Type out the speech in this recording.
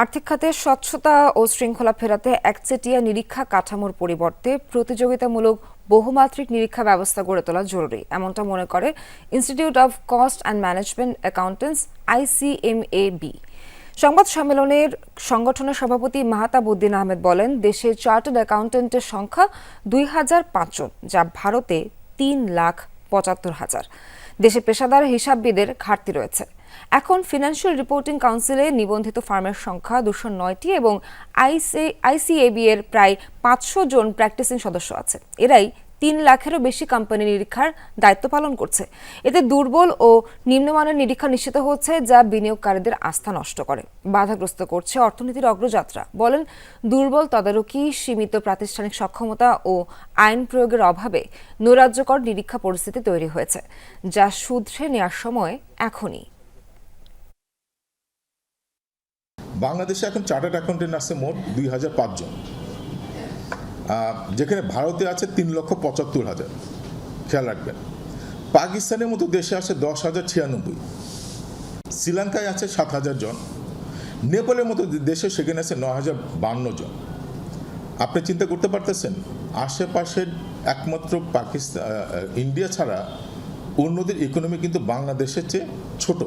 আর্থিক খাতে স্বচ্ছতা ও শৃঙ্খলা ফেরাতে একচেটিয়া নিরীক্ষা কাঠামোর পরিবর্তে প্রতিযোগিতামূলক বহুমাত্রিক নিরীক্ষা ব্যবস্থা গড়ে তোলা জরুরি। এমনটা মনে করে institute of cost and management accountants ICMAB সংবাদ সম্মেলনের সংগঠনের সভাপতি মাহতাব উদ্দিন আহমেদ বলেন, দেশে চার্টার্ড অ্যাকাউন্টেন্টের সংখ্যা দুই হাজার পাঁচজন যা ভারতে তিন লাখ পঁচাত্তর হাজার। দেশে পেশাদার হিসাববিদের ঘাটতি রয়েছে। এখন ফিনান্সিয়াল রিপোর্টিং কাউন্সিলে নিবন্ধিত ফার্মের সংখ্যা দুশো নয়টি এবং আইসি, আইসিএবি এর প্রায় পাঁচশো জন প্র্যাকটিসিং সদস্য আছে। এরাই তিন লাখেরও বেশি কোম্পানি নিরীক্ষার দায়িত্ব পালন করছে। এতে দুর্বল ও নিম্নমানের নিরীক্ষা নিশ্চিত হচ্ছে, যা বিনিয়োগকারীদের আস্থা নষ্ট করে। বাধাগ্রস্ত করছে অর্থনীতির অগ্রযাত্রা। বলেন, দুর্বল তদারকি, সীমিত প্রাতিষ্ঠানিক সক্ষমতা ও আইন প্রয়োগের অভাবে নৈরাজ্যকর নিরীক্ষা পরিস্থিতি তৈরি হয়েছে, যা শুধরে নেওয়ার সময় এখনই। বাংলাদেশে এখন চার্টার্ড অ্যাকাউন্টেন্ট আছে মোট দুই হাজার পাঁচজন যেখানে ভারতে আছে তিন লক্ষ পঁচাত্তর হাজার। খেয়াল রাখবেন। পাকিস্তানের মতো দেশে আছে দশ হাজার ছিয়ানব্বই। শ্রীলঙ্কায় আছে সাত হাজার জন। নেপালের মতো দেশে সেখানে আছে ন হাজার বান্ন জন। আপনি চিন্তা করতে পারতেছেন, আশেপাশের একমাত্র পাকিস্তান ইন্ডিয়া ছাড়া অন্যদের ইকোনমি কিন্তু বাংলাদেশের চেয়ে ছোট।